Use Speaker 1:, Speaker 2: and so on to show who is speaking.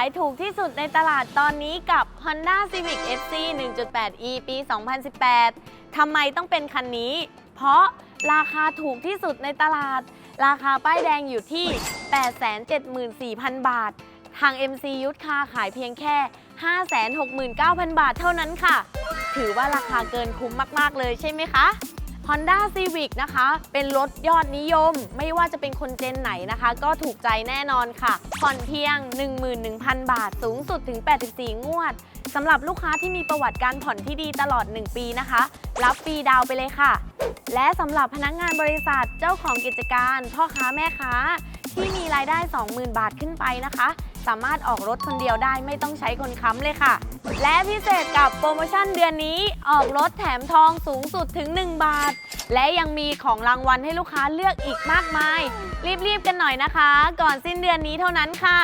Speaker 1: ายถูกที่สุดในตลาดตอนนี้กับ Honda Civic FC 1.8e ปี 2018 ทำไมต้องเป็นคันนี้ เพราะราคาถูกที่สุดในตลาด ราคาป้ายแดงอยู่ที่ 874,000 บาท ทาง MC ยุทธคาขายเพียงแค่ 569,000 บาทเท่านั้นค่ะ ถือว่าราคาเกินคุ้มมาก ๆ เลยใช่ไหมคะ Honda Civic นะคะ เป็นรถยอดนิยม ไม่ว่าจะเป็นคนเจนไหนนะคะ ก็ถูกใจแน่นอนค่ะ ผ่อนเพียง 11,000 บาท สูงสุดถึง 84 งวดสำหรับลูกค้าที่มีประวัติการผ่อนที่ดีตลอด 1 ปีนะคะ รับฟรีดาวไปเลยค่ะ และสำหรับพนักงานบริษัทเจ้าของกิจการ พ่อค้าแม่ค้า ที่มีรายได้ 20,000 บาทขึ้นไปนะคะ สามารถออกรถคนเดียวได้ไม่ต้องใช้คนค้ำเลยค่ะ และพิเศษกับโปรโมชั่นเดือนนี้ออกรถแถมทองสูงสุดถึง 1 บาท และยังมีของรางวัลให้ลูกค้าเลือกอีกมากมาย รีบๆกันหน่อยนะคะ ก่อนสิ้นเดือนนี้เท่านั้นค่ะ